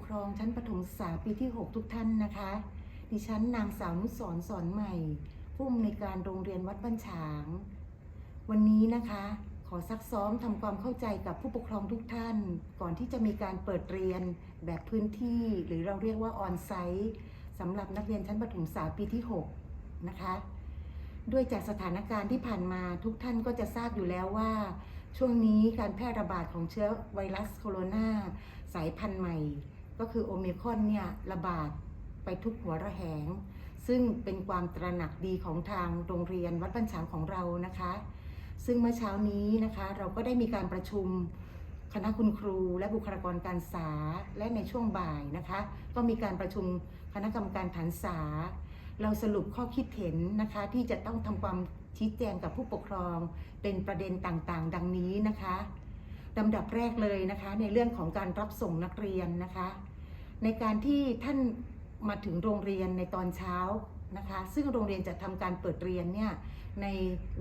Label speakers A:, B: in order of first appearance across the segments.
A: กครองชั้นประถมศึกษาปีที่ 6 ทุกท่านนะคะ ดิฉันนางสาวนุสรสอนใหม่ ผู้อำนวยการโรงเรียนวัดบ้านฉาง วันนี้นะคะ ขอซักซ้อมทำความเข้าใจกับผู้ปกครองทุกท่าน ก่อนที่จะมีการเปิดเรียนแบบพื้นที่หรือเราเรียกว่าออนไซต์สำหรับนักเรียนชั้นประถมศึกษาปีที่ 6 นะคะด้วยจากสถานการณ์ที่ผ่านมาทุกท่านก็จะทราบอยู่แล้วว่า ช่วงนี้การแพร่ระบาดของเชื้อไวรัสโคโรนาสายพันธุ์ใหม่ ก็คือโอมิคอนเนี่ยระบาดไปทุกหัวระแหง ซึ่งเป็นความตระหนักดีของทางโรงเรียนวัดบัญชางของเรานะคะ ซึ่งเมื่อเช้านี้นะคะเราก็ได้มีการประชุมคณะคุณครูและบุคลากรการศึกษาและในช่วงบ่ายนะคะ ก็มีการประชุมคณะกรรมการฐานศึกษา เราสรุปข้อคิดเห็นนะคะที่จะต้องทำความชี้แจงกับผู้ปกครองเป็นประเด็นต่างๆ ดังนี้นะคะ ลำดับแรกเลยนะคะในเรื่องของการรับส่งนักเรียนนะคะ ในการที่ท่านมาถึงโรงเรียนในตอนเช้านะคะซึ่งโรงเรียนจะทำการเปิดเรียนเนี่ยใน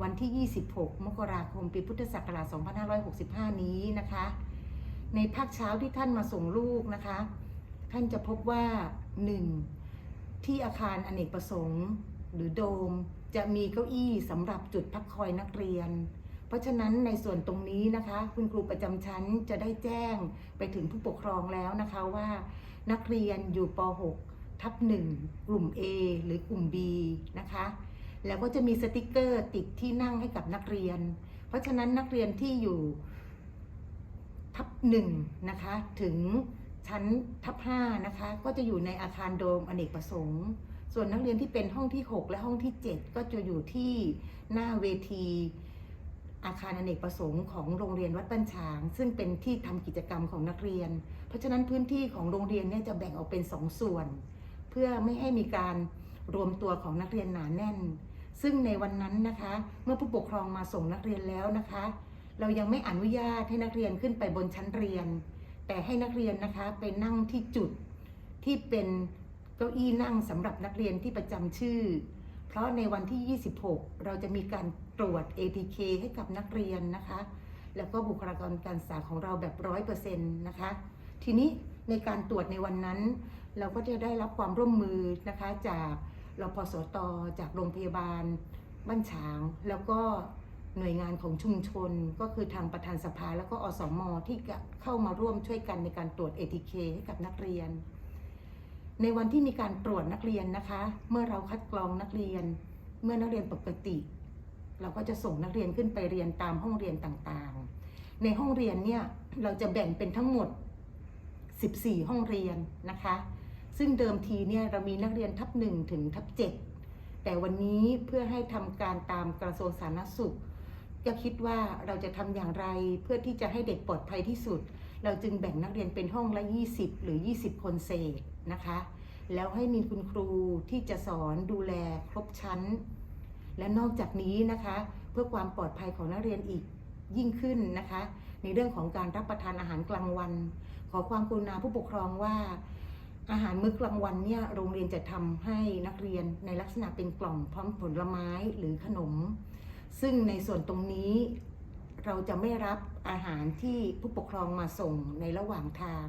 A: วันที่ 26 มกราคม ปีพุทธศักราช 2565 นี้นะคะ ในภาคเช้าที่ท่านมาส่งลูกนะคะ ท่านจะพบว่า 1. ที่อาคารอเนกประสงค์ หรือโดมจะมีเก้าอี้สำหรับจุดพักคอยนักเรียน เพราะฉะนั้นในส่วนตรงนี้นะคะ คุณครูประจำชั้นจะได้แจ้งไปถึงผู้ปกครองแล้วนะคะว่า นักเรียนอยู่ป .6 ทับ1กลุ่ม A หรือกลุ่ม B นะคะ แล้วก็จะมีสติกเกอร์ติดที่นั่งให้กับนักเรียน เพราะฉะนั้นนักเรียนที่อยู่ทับ1นะคะถึงชั้นทับ5นะคะ ก็จะอยู่ในอาคารโดมอเนกประสงค์ ส่วนนักเรียนที่เป็นห้องที่ 6 และห้องที่ 7 ก็จะอยู่ที่หน้าเวที อาคารอเนกประสงค์ของโรงเรียนวัดบ้านฉาง ซึ่งเป็นที่ทำกิจกรรมของนักเรียน เพราะฉะนั้นพื้นที่ของโรงเรียนเนี่ยจะแบ่งออกเป็น2ส่วน เพื่อไม่ให้มีการรวมตัวของนักเรียนหนาแน่น ซึ่งในวันนั้นนะคะ เมื่อผู้ปกครองมาส่งนักเรียนแล้วนะคะ เรายังไม่อนุญาตให้นักเรียนขึ้นไปบนชั้นเรียน แต่ให้นักเรียนนะคะไปนั่งที่จุดที่เป็นเก้าอี้นั่งสำหรับนักเรียนที่ประจำชื่อ เพราะในวันที่ 26 เราจะมีการตรวจ ATK ให้กับนักเรียนนะคะ แล้วก็บุคลากรการศึกษาของเราแบบร้อยเปอร์เซ็นต์นะคะ ทีนี้ในการตรวจในวันนั้น เราก็จะได้รับความร่วมมือนะคะจากรพสต จากโรงพยาบาล บ้านฉาง แล้วก็หน่วยงานของชุมชน ก็คือทางประธานสภาแล้วก็อสมที่เข้ามาร่วมช่วยกันในการตรวจ ATK ให้กับนักเรียน ในวันที่มีการตรวจนักเรียนนะคะ เมื่อเราคัดกรองนักเรียน เมื่อนักเรียนปกติ เราก็จะส่งนักเรียนขึ้นไปเรียนตามห้องเรียนต่างๆ ในห้องเรียนเนี่ยเราจะแบ่งเป็นทั้งหมด 14 ห้องเรียนนะคะ ซึ่งเดิมทีเนี่ยเรามีนักเรียนทับ1ถึงทับ7แต่วันนี้เพื่อให้ทำการตามกระทรวงสาธารณสุขก็คิดว่าเราจะทำอย่างไรเพื่อที่จะให้เด็กปลอดภัยที่สุด เราจึงแบ่งนักเรียนเป็นห้องละ 20 หรือ 20 คนเศษ นะคะ แล้วให้มีคุณครูที่จะสอนดูแลครบชั้น และนอกจากนี้นะคะ เพื่อความปลอดภัยของนักเรียนอีกยิ่งขึ้นนะคะ ในเรื่องของการรับประทานอาหารกลางวัน ขอความกรุณาผู้ปกครองว่า อาหารมื้อกลางวันเนี่ยโรงเรียนจะทำให้นักเรียนในลักษณะเป็นกล่องพร้อมผลไม้หรือขนม ซึ่งในส่วนตรงนี้เราจะไม่รับอาหารที่ผู้ปกครองมาส่งในระหว่างทาง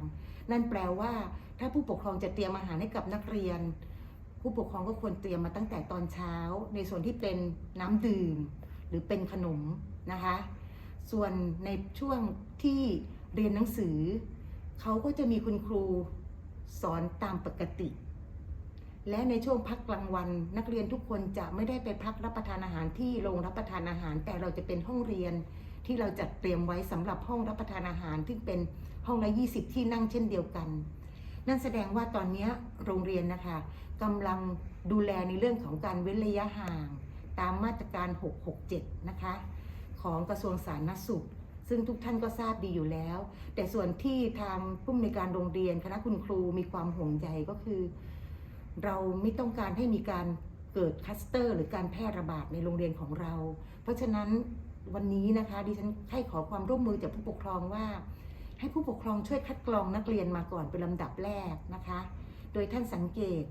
A: นั่นแปลว่า ถ้าผู้ปกครองจะเตรียมอาหารให้กับนักเรียน ผู้ปกครองก็ควรเตรียมมาตั้งแต่ตอนเช้า ในส่วนที่เป็นน้ำดื่ม หรือเป็นขนมนะคะ ส่วนในช่วงที่เรียนหนังสือ เขาก็จะมีคุณครูสอนตามปกติ และในช่วงพักกลางวัน นักเรียนทุกคนจะไม่ได้ไปพักรับประทานอาหารที่โรงรับประทานอาหาร แต่เราจะเป็นห้องเรียนที่เราจัดเตรียมไว้สำหรับห้องรับประทานอาหารที่เป็นห้องละ 20 ที่นั่งเช่นเดียวกัน นั่นแสดงว่าตอนนี้โรงเรียนนะคะกำลังดูแลในเรื่องของการเว้นระยะห่าง ตามมาตรการ 667 นะคะ ของกระทรวงสาธารณสุข ซึ่งทุกท่านก็ทราบดีอยู่แล้ว แต่ส่วนที่ทางผู้อำนการโรงเรียนคณะคุณครูมีความห่วงใยก็คือ เราไม่ต้องการให้มีการเกิดคัสเตอร์ หรือการแพร่ระบาดในโรงเรียนของเรา เพราะฉะนั้นวันนี้นะคะดิฉันให้ขอความร่วมมือจากผู้ปกครองว่า ให้ผู้ปกครองช่วยคัดกรองนักเรียนมาก่อนเป็นลำดับแรกนะคะ โดยท่านสังเกต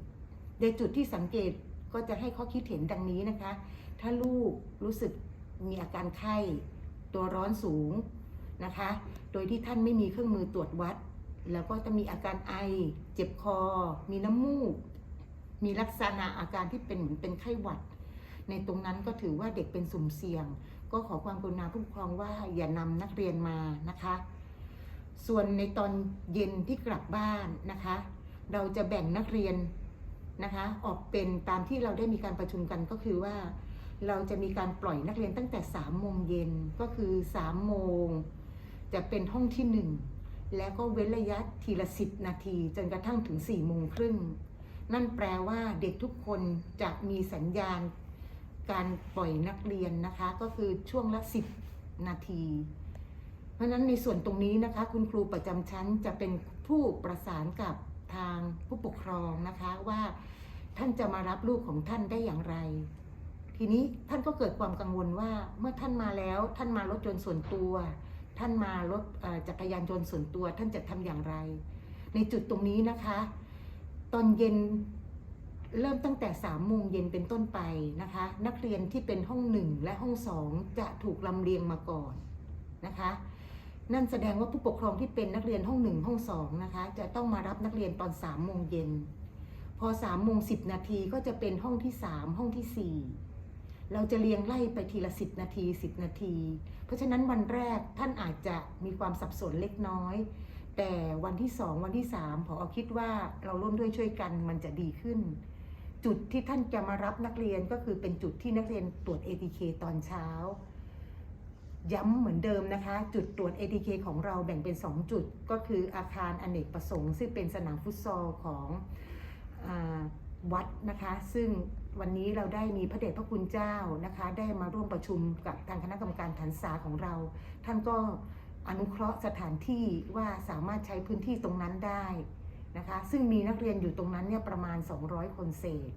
A: ในจุดที่สังเกตก็จะให้ข้อคิดเห็นดังนี้นะคะ ถ้าลูกรู้สึกมีอาการไข้ ตัวร้อนสูงนะคะ โดยที่ท่านไม่มีเครื่องมือตรวจวัด แล้วก็จะมีอาการไอ เจ็บคอ มีน้ำมูก มีลักษณะอาการที่เป็นเหมือนเป็นไข้หวัด ในตรงนั้นก็ถือว่าเด็กเป็นสุ่มเสี่ยง ก็ขอความกรุณาผู้ปกครองว่าอย่านำนักเรียนมานะคะ ส่วนในตอนเย็นที่กลับบ้านนะคะ เราจะแบ่งนักเรียนนะคะ ออกเป็นตามที่เราได้มีการประชุมกันก็คือว่า เราจะมีการปล่อยนักเรียนตั้งแต่3โมงเย็นก็คือ3โมงจะเป็นห้องที่ 1 แล้วก็เว้นระยะทีละ 10 นาที จนกระทั่งถึง4โมงครึ่งนั่นแปลว่าเด็กทุกคนจะมีสัญญาณการปล่อยนักเรียนนะคะ ก็คือช่วงละ 10 นาที ราะฉะนั้นในส่วนตรงนี้นะคะ คุณครูประจำชั้นจะเป็นผู้ประสานกับทางผู้ปกครองนะคะว่าท่านจะมารับลูกของท่านได้อย่างไร ทีนี้ท่านก็เกิดความกังวลว่าเมื่อท่านมาแล้วท่านมารถยนต์ส่วนตัว ท่านมารถจักรยานยนต์ส่วนตัว ท่านจะทำอย่างไร ในจุดตรงนี้นะคะ ตอนเย็นเริ่มตั้งแต่3โมงเย็นเป็นต้นไปนะคะ นักเรียนที่เป็นห้องหนึ่งและห้องสองจะถูกลำเลียงมาก่อนนะคะ นั่นแสดงว่าผู้ปกครองที่เป็นนักเรียนห้องหนึ่งห้องสองนะคะ จะต้องมารับนักเรียนตอน3ามโมงเย็น พอ3ามโมงสิบนาทีก็จะเป็นห้องที่3ห้องที่4เราจะเรียงไล่ไปทีละ10นาที10นาที เพราะฉะนั้นวันแรกท่านอาจจะมีความสับสนเล็กน้อย แต่วันที่2วันที่3พอคิดว่าเราร่วมด้วยช่วยกันมันจะดีขึ้น จุดที่ท่านจะมารับนักเรียนก็คือเป็นจุดที่นักเรียนตรวจ ATK ตอนเช้า ย้ำเหมือนเดิมนะคะ จุดตรวจ ATK ของเราแบ่งเป็น 2 จุด ก็คืออาคารอเนกประสงค์ ซึ่งเป็นสนามฟุตซอลของอวัดนะคะ ซึ่งวันนี้เราได้มีพระเดชพระคุณเจ้านะคะ ได้มาร่วมประชุมกับทางคณะกรรมการฐานษาของเรา ท่านก็อนุเคราะห์สถานที่ว่าสามารถใช้พื้นที่ตรงนั้นได้นะคะ ซึ่งมีนักเรียนอยู่ตรงนั้นเนี่ยประมาณ 200 คนเศษ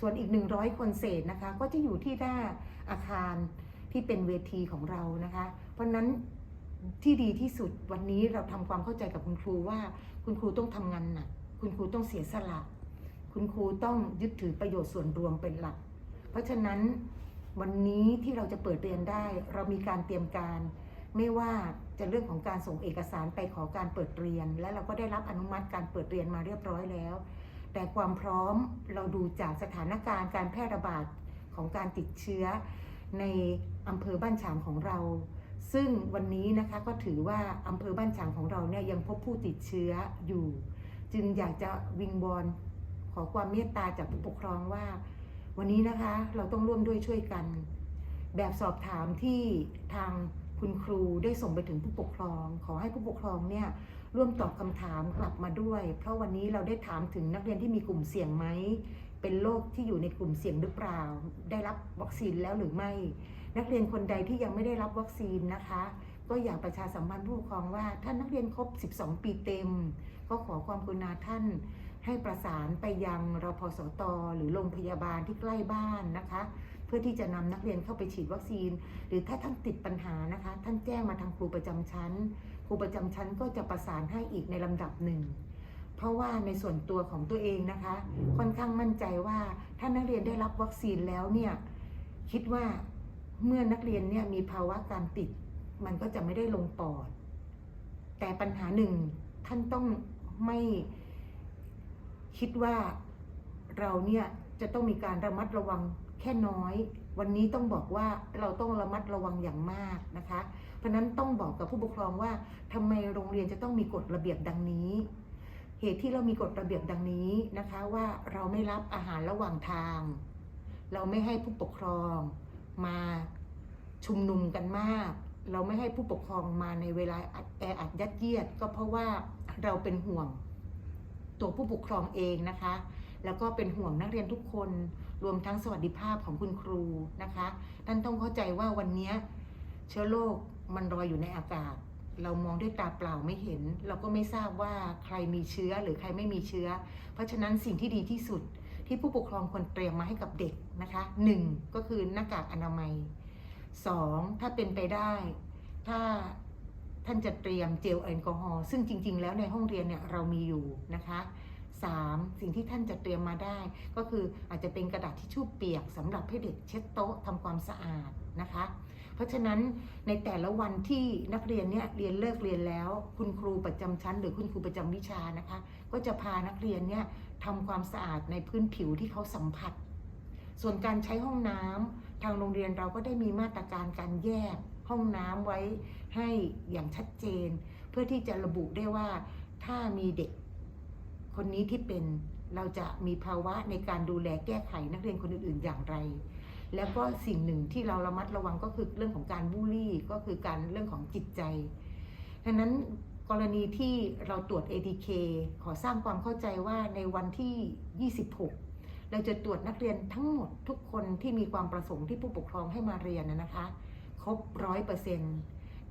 A: ส่วนอีก 100 คนเศษนะคะ ก็จะอยู่ที่หน้าอาคาร ที่เป็นเวทีของเรานะคะ เพราะนั้นที่ดีที่สุดวันนี้เราทำความเข้าใจกับคุณครูว่า คุณครูต้องทำงานหนักคุณครูต้องเสียสละ คุณครูต้องยึดถือประโยชน์ส่วนรวมเป็นหลัก เพราะฉะนั้นวันนี้ที่เราจะเปิดเรียนได้ เรามีการเตรียมการ ไม่ว่าจะเรื่องของการส่งเอกสารไปขอการเปิดเรียน และเราก็ได้รับอนุมัติการเปิดเรียนมาเรียบร้อยแล้ว แต่ความพร้อมเราดูจากสถานการณ์การแพร่ระบาดของการติดเชื้อ ในอำเภอบ้านฉางของเรา ซึ่งวันนี้นะคะก็ถือว่าอำเภอบ้านฉางของเราเนี่ยยังพบผู้ติดเชื้ออยู่ จึงอยากจะวิงวอนขอความเมตตาจากผู้ปกครองว่า วันนี้นะคะเราต้องร่วมด้วยช่วยกัน แบบสอบถามที่ทางคุณครูได้ส่งไปถึงผู้ปกครอง ขอให้ผู้ปกครองเนี่ยร่วมตอบคำถามกลับมาด้วย เพราะวันนี้เราได้ถามถึงนักเรียนที่มีกลุ่มเสี่ยงไหม เป็นโรคที่อยู่ในกลุ่มเสี่ยงหรือเปล่า ได้รับวัคซีนแล้วหรือไม่ นักเรียนคนใดที่ยังไม่ได้รับวัคซีนนะคะ ก็อยากประชาสัมพันธ์ผู้ปกครองว่า ถ้านักเรียนครบ 12 ปีเต็ม ก็ขอความกรุณาท่าน ให้ประสานไปยังรพสต หรือโรงพยาบาลที่ใกล้บ้านนะคะ เพื่อที่จะนำนักเรียนเข้าไปฉีดวัคซีน หรือถ้าท่านติดปัญหานะคะ ท่านแจ้งมาทางครูประจำชั้น ครูประจำชั้นก็จะประสานให้อีกในลำดับหนึ่ง เพราะว่าในส่วนตัวของตัวเองนะคะ ค่อนข้างมั่นใจว่าถ้านักเรียนได้รับวัคซีนแล้วเนี่ยคิดว่าเมื่อนักเรียนเนี่ยมีภาวะการติด มันก็จะไม่ได้ลงปอด แต่ปัญหาหนึ่งท่านต้องไม่คิดว่าเราเนี่ยจะต้องมีการระมัดระวังแค่น้อย วันนี้ต้องบอกว่าเราต้องระมัดระวังอย่างมากนะคะ เพราะฉะนั้นต้องบอกกับผู้ปกครองว่าทำไมโรงเรียนจะต้องมีกฎระเบียบดังนี้ เหตุที่เรามีกฎระเบียบดังนี้นะคะว่าเราไม่รับอาหารระหว่างทาง เราไม่ให้ผู้ปกครองมาชุมนุมกันมาก เราไม่ให้ผู้ปกครองมาในเวลาแออัดยัดเยียด ก็เพราะว่าเราเป็นห่วงตัวผู้ปกครองเองนะคะ แล้วก็เป็นห่วงนักเรียนทุกคน รวมทั้งสวัสดิภาพของคุณครูนะคะท่านต้องเข้าใจว่าวันนี้เชื้อโรคมันลอยอยู่ในอากาศ เรามองด้วยตาเปล่าไม่เห็น เราก็ไม่ทราบว่าใครมีเชื้อหรือใครไม่มีเชื้อ เพราะฉะนั้นสิ่งที่ดีที่สุดที่ผู้ปกครองควรเตรียมมาให้กับเด็กนะคะหนึ่งก็คือหน้ากากอนามัยสองถ้าเป็นไปได้ ถ้าท่านจะเตรียมเจลแอลกอฮอล์ซึ่งจริง ๆ แล้วในห้องเรียนเนี่ยเรามีอยู่นะคะ สามสิ่งที่ท่านจะเตรียมมาได้ ก็คืออาจจะเป็นกระดาษทิชชู่เปียกสำหรับให้เด็กเช็ดโต๊ะทำความสะอาดนะคะเพเพราะฉะนั้นในแต่ละวันที่นักเรียนเนี่ยเรียนเลิกเรียนแล้ว คุณครูประจำชั้น หรือคุณครูประจำวิชานะคะ ก็จะพานักเรียนเนี่ยทำความสะอาดในพื้นผิวที่เขาสัมผัส ส่วนการใช้ห้องน้ำทางโรงเรียนเราก็ได้มีมาตรการการแยกห้องน้ำไว้ให้อย่างชัดเจน เพื่อที่จะระบุได้ว่าถ้ามีเด็ก คนนี้ที่เป็นเราจะมีภาวะในการดูแลแก้ไขนักเรียนคนอื่นๆอย่างไร แล้วก็สิ่งหนึ่งที่เราระมัดระวังก็คือเรื่องของการบูลลี่ก็คือการเรื่องของจิตใจดังนั้นกรณีที่เราตรวจ ATK ขอสร้างความเข้าใจว่าในวันที่ 26 เราจะตรวจนักเรียนทั้งหมดทุกคนที่มีความประสงค์ที่ผู้ปกครองให้มาเรียนนะนะคะ ครบร้อยเปอร์เซ็นต์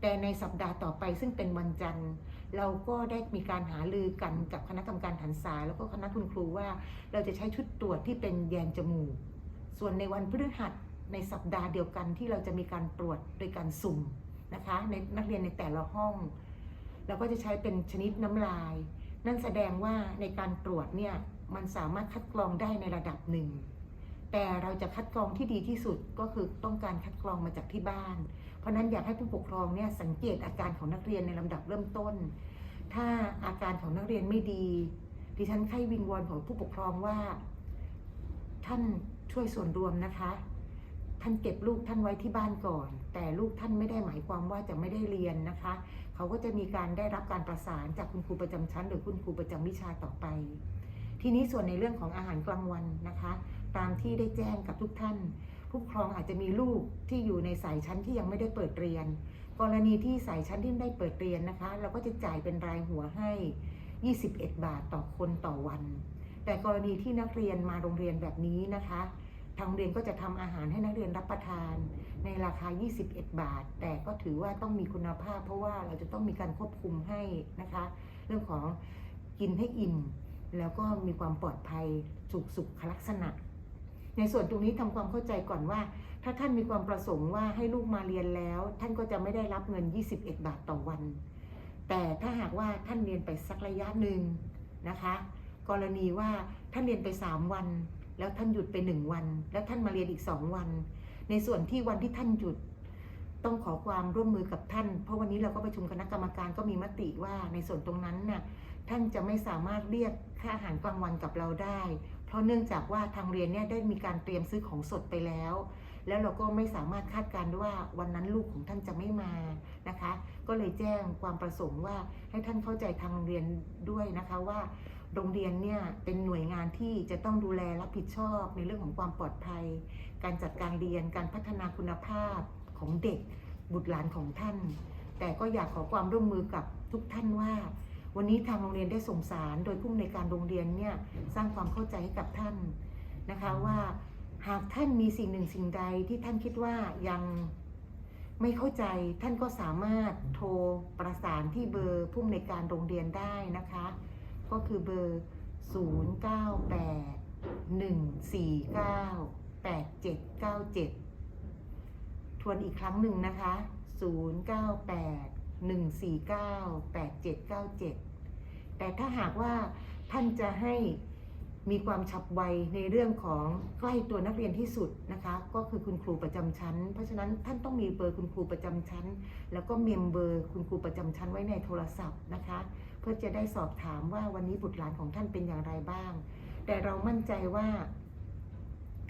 A: แต่ในสัปดาห์ต่อไปซึ่งเป็นวันจันทร์ เราก็ได้มีการหาลือกันกับคณะกรรมการหันษาแล้วก็คณะคุณครูว่าเราจะใช้ชุดตรวจที่เป็นแยงจมูก ส่วนในวันพฤหัสในสัปดาห์เดียวกันที่เราจะมีการตรวจโดยการสุ่มนะคะในนักเรียนในแต่ละห้อง เราก็จะใช้เป็นชนิดน้ำลาย นั่นแสดงว่าในการตรวจเนี่ยมันสามารถคัดกรองได้ในระดับหนึ่ง แต่เราจะคัดกรองที่ดีที่สุดก็คือต้องการคัดกรองมาจากที่บ้าน เพราะฉะนั้นอยากให้ผู้ปกครองเนี่ยสังเกตอาการของนักเรียนในลำดับเริ่มต้น ถ้าอาการของนักเรียนไม่ดีดิฉันไข้วิงวอนของผู้ปกครองว่า ท่านช่วยส่วนรวมนะคะ ท่านเก็บลูกท่านไว้ที่บ้านก่อน แต่ลูกท่านไม่ได้หมายความว่าจะไม่ได้เรียนนะคะ เขาก็จะมีการได้รับการประสานจากคุณครูประจำชั้น หรือคุณครูประจำวิชาต่อไป ทีนี้ส่วนในเรื่องของอาหารกลางวันนะคะ ตามที่ได้แจ้งกับทุกท่าน ผู้ปกครองอาจจะมีลูกที่อยู่ในสายชั้นที่ยังไม่ได้เปิดเรียน กรณีที่สายชั้นที่ได้เปิดเรียนนะคะ เราก็จะจ่ายเป็นรายหัวให้ 21 บาทต่อคนต่อวัน แต่กรณีที่นักเรียนมาโรงเรียนแบบนี้นะคะทางเรียนก็จะทำอาหารให้นักเรียนรับประทาน ในราคา 21 บาท แต่ก็ถือว่าต้องมีคุณภาพ เพราะว่าเราจะต้องมีการควบคุมให้นะคะ เรื่องของกินให้อิ่ม แล้วก็มีความปลอดภัยสุขสุขลักษณะ ในส่วนตรงนี้ทำความเข้าใจก่อนว่า ถ้าท่านมีความประสงค์ว่าให้ลูกมาเรียนแล้ว ท่านก็จะไม่ได้รับเงิน 21 บาทต่อวัน แต่ถ้าหากว่าท่านเรียนไปสักระยะหนึ่งนะคะ กรณีว่าท่านเรียนไป 3 วัน แล้วท่านหยุดไป 1 วัน แล้วท่านมาเรียนอีก 2 วัน ในส่วนที่วันที่ท่านหยุดต้องขอความร่วมมือกับท่าน เพราะวันนี้เราก็ประชุมคณะกรรมการก็มีมติว่าในส่วนตรงนั้นน่ะท่านจะไม่สามารถเรียกค่าอาหารกลางวันกับเราได้ เพราะเนื่องจากว่าทางเรียนเนี่ยได้มีการเตรียมซื้อของสดไปแล้ว แล้วเราก็ไม่สามารถคาดการณ์ได้ว่าวันนั้นลูกของท่านจะไม่มานะคะ ก็เลยแจ้งความประสงค์ว่าให้ท่านเข้าใจทางโรงเรียนด้วยนะคะว่าโรงเรียนเนี่ยเป็นหน่วยงานที่จะต้องดูแลรับผิดชอบในเรื่องของความปลอดภัย การจัดการเรียนการพัฒนาคุณภาพของเด็กบุตรหลานของท่าน แต่ก็อยากขอความร่วมมือกับทุกท่านว่า วันนี้ทางโรงเรียนได้ส่งสารโดยผู้อำนวยการโรงเรียนเนี่ยสร้างความเข้าใจให้กับท่านนะคะว่าหากท่านมีสิ่งหนึ่งสิ่งใดที่ท่านคิดว่ายังไม่เข้าใจท่านก็สามารถโทรประสานที่เบอร์ผู้อำนวยการโรงเรียนได้นะคะ ก็คือเบอร์ 098 149 8797 ทวนอีกครั้งหนึ่งนะคะ 098 149 8797 แต่ถ้าหากว่าท่านจะให้มีความฉับไวในเรื่องของใกล้ตัวนักเรียนที่สุดนะคะ ก็คือคุณครูประจำชั้น เพราะฉะนั้นท่านต้องมีเบอร์คุณครูประจำชั้น แล้วก็เมมเบอร์คุณครูประจำชั้นไว้ในโทรศัพท์นะคะ เพื่อจะได้สอบถามว่าวันนี้บุตรหลานของท่านเป็นอย่างไรบ้าง แต่เรามั่นใจว่า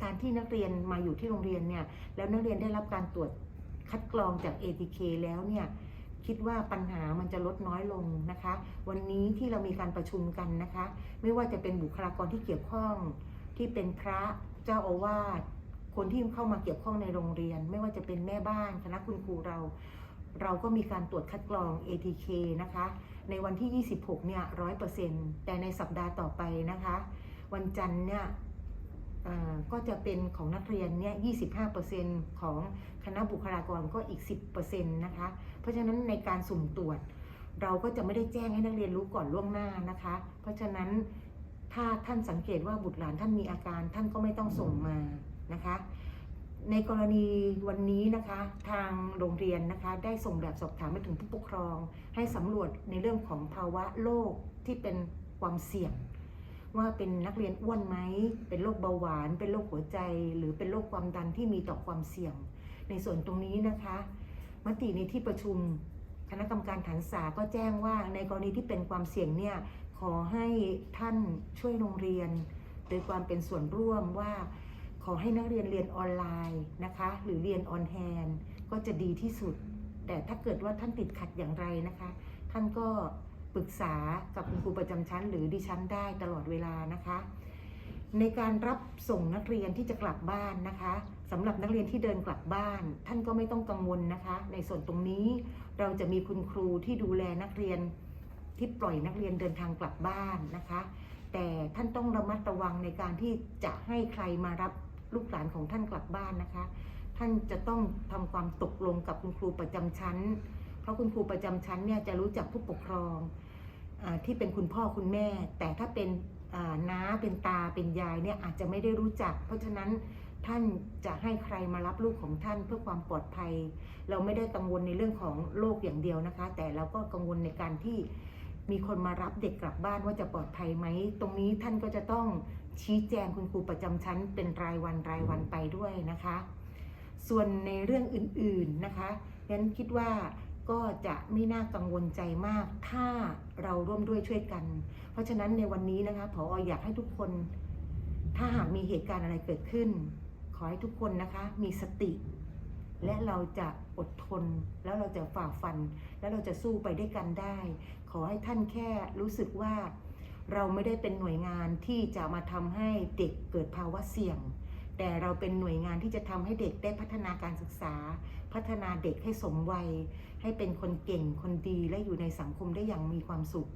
A: การที่นักเรียนมาอยู่ที่โรงเรียนเนี่ยแล้วนักเรียนได้รับการตรวจคัดกรองจาก ATK แล้วเนี่ย คิดว่าปัญหามันจะลดน้อยลงนะคะ วันนี้ที่เรามีการประชุมกันนะคะ ไม่ว่าจะเป็นบุคลากรที่เกี่ยวข้อง ที่เป็นพระเจ้าอาวาสคนที่เข้ามาเกี่ยวข้องในโรงเรียน ไม่ว่าจะเป็นแม่บ้านคณะคุณครูเรา เราก็มีการตรวจคัดกรอง ATK นะคะ ในวันที่ 26 เนี่ย100%แต่ในสัปดาห์ต่อไปนะคะ วันจันทร์เนี่ยก็จะเป็นของนักเรียนเนี่ย 25%ของคณะบุคลากรก็อีก 10%นะคะ ราะฉะนั้นในการสุ่มตรวจ เราก็จะไม่ได้แจ้งให้นักเรียนรู้ก่อนล่วงหน้านะคะ เพราะฉะนั้นถ้าท่านสังเกตว่าบุตรหลานท่านมีอาการท่านก็ไม่ต้องส่งมานะคะ ในกรณีวันนี้นะคะ ทางโรงเรียนนะคะได้ส่งแบบสอบถามไปถึงผู้ปกครอง ให้สำรวจในเรื่องของภาวะโรคที่เป็นความเสี่ยง ว่าเป็นนักเรียนอ้วนไหมเป็นโรคเบาหวาน เป็นโรคหัวใจ หรือเป็นโรคความดันที่มีต่อความเสี่ยง ในส่วนตรงนี้นะคะ มติในที่ประชุม คณะกรรมการฐานศาก็แจ้งว่าในกรณีที่เป็นความเสี่ยงเนี่ยขอให้ท่านช่วยโรงเรียน โดยความเป็นส่วนร่วมว่า ขอให้นักเรียนเรียนออนไลน์นะคะ หรือเรียนออนแฮนก็จะดีที่สุด แต่ถ้าเกิดว่าท่านติดขัดอย่างไรนะคะ ท่านก็ปรึกษากับคุณครูประจำชั้น หรือดิฉันได้ตลอดเวลานะคะ ในการรับส่งนักเรียนที่จะกลับบ้านนะคะสำหรับนักเรียนที่เดินกลับบ้าน ท่านก็ไม่ต้องกังวลนะคะ ในส่วนตรงนี้เราจะมีคุณครูที่ดูแลนักเรียนที่ปล่อยนักเรียนเดินทางกลับบ้านนะคะ แต่ท่านต้องระมัดระวังในการที่จะให้ใครมารับลูกหลานของท่านกลับบ้านนะคะ ท่านจะต้องทำความตกลงกับคุณครูประจำชั้น เพราะคุณครูประจำชั้นเนี่ยจะรู้จักผู้ปกครองอที่เป็นคุณพ่อคุณแม่ แต่ถ้าเป็น น้าเป็นตาเป็นยายเนี่ยอาจจะไม่ได้รู้จัก เพราะฉะนั้นท่านจะให้ใครมารับลูกของท่านเพื่อความปลอดภัย เราไม่ได้กังวลในเรื่องของโรคอย่างเดียวนะคะ แต่เราก็กังวลในการที่มีคนมารับเด็กกลับบ้านว่าจะปลอดภัยไหม ตรงนี้ท่านก็จะต้องชี้แจงคุณครูประจำชั้นเป็นรายวันรายวันไปด้วยนะคะ ส่วนในเรื่องอื่นๆนะคะฉันคิดว่า ก็จะไม่น่ากังวลใจมาก ถ้าเราร่วมด้วยช่วยกัน เพราะฉะนั้นในวันนี้นะคะผออยากให้ทุกคน ถ้าหากมีเหตุการณ์อะไรเกิดขึ้น ขอให้ทุกคนนะคะมีสติ และเราจะอดทน แล้วเราจะฝ่าฟัน แล้วเราจะสู้ไปด้วยกันได้ ขอให้ท่านแค่รู้สึกว่าเราไม่ได้เป็นหน่วยงานที่จะมาทำให้เด็กเกิดภาวะเสี่ยง แต่เราเป็นหน่วยงานที่จะทำให้เด็กได้พัฒนาการศึกษา พัฒนาเด็กให้สมวัย ให้เป็นคนเก่งคนดีและอยู่ในสังคมได้อย่างมีความสุข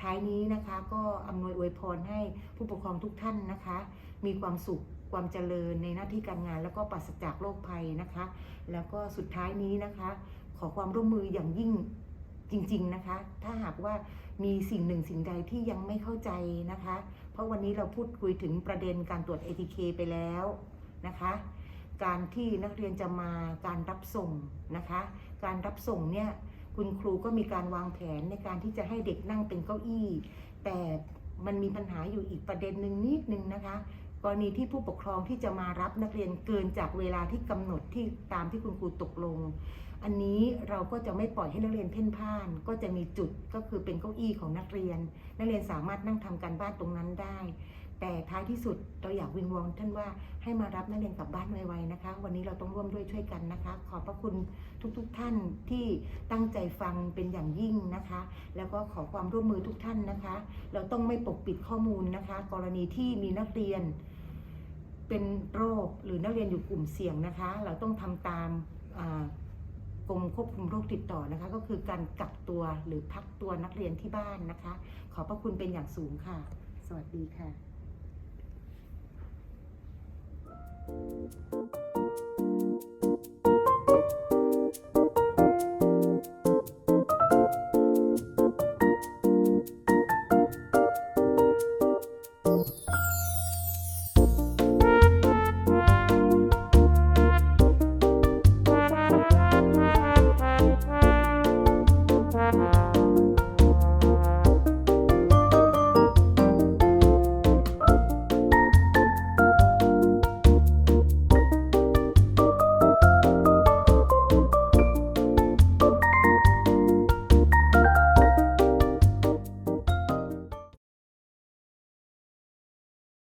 A: ท้ายนี้นะคะก็อำนวยอวยพรให้ผู้ปกครองทุกท่านนะคะ มีความสุขความเจริญในหน้าที่การงาน แล้วก็ปราศจากโรคภัยนะคะ แล้วก็สุดท้ายนี้นะคะ ขอความร่วมมืออย่างยิ่งจริง ๆนะคะ ถ้าหากว่ามีสิ่งหนึ่งสิ่งใดที่ยังไม่เข้าใจนะคะ เพราะวันนี้เราพูดคุยถึงประเด็นการตรวจ ATK ไปแล้วนะคะ การที่นักเรียนจะมาการรับส่งนะคะ การรับส่งเนี่ยคุณครูก็มีการวางแผนในการที่จะให้เด็กนั่งเป็นเก้าอี้ แต่มันมีปัญหาอยู่อีกประเด็นหนึ่งนิดนึงนะคะ กรณีที่ผู้ปกครองที่จะมารับนักเรียนเกินจากเวลาที่กำหนดที่ตามที่คุณครูตกลง อันนี้เราก็จะไม่ปล่อยให้นักเรียนเพ่นพ่าน ก็จะมีจุดก็คือเป็นเก้าอี้ของนักเรียน นักเรียนสามารถนั่งทำการบ้านตรงนั้นได้ แต่ท้ายที่สุดเราอยากวิงวอนท่านว่าให้มารับนักเรียนกลับบ้านไวๆนะคะ วันนี้เราต้องร่วมด้วยช่วยกันนะคะ ขอบพระคุณทุกๆทท่านที่ตั้งใจฟังเป็นอย่างยิ่งนะคะ แล้วก็ขอความร่วมมือทุกท่านนะคะ เราต้องไม่ปกปิดข้อมูลนะคะ กรณีที่มีนักเรียน เป็นโรคหรือนักเรียนอยู่กลุ่มเสี่ยงนะคะ เราต้องทำตามอ่า กรมควบคุมโรคติดต่อนะคะ ก็คือการกักตัวหรือพักตัวนักเรียนที่บ้านนะคะ ขอบพระคุณเป็นอย่างสูงค่ะ สวัสดีค่ะ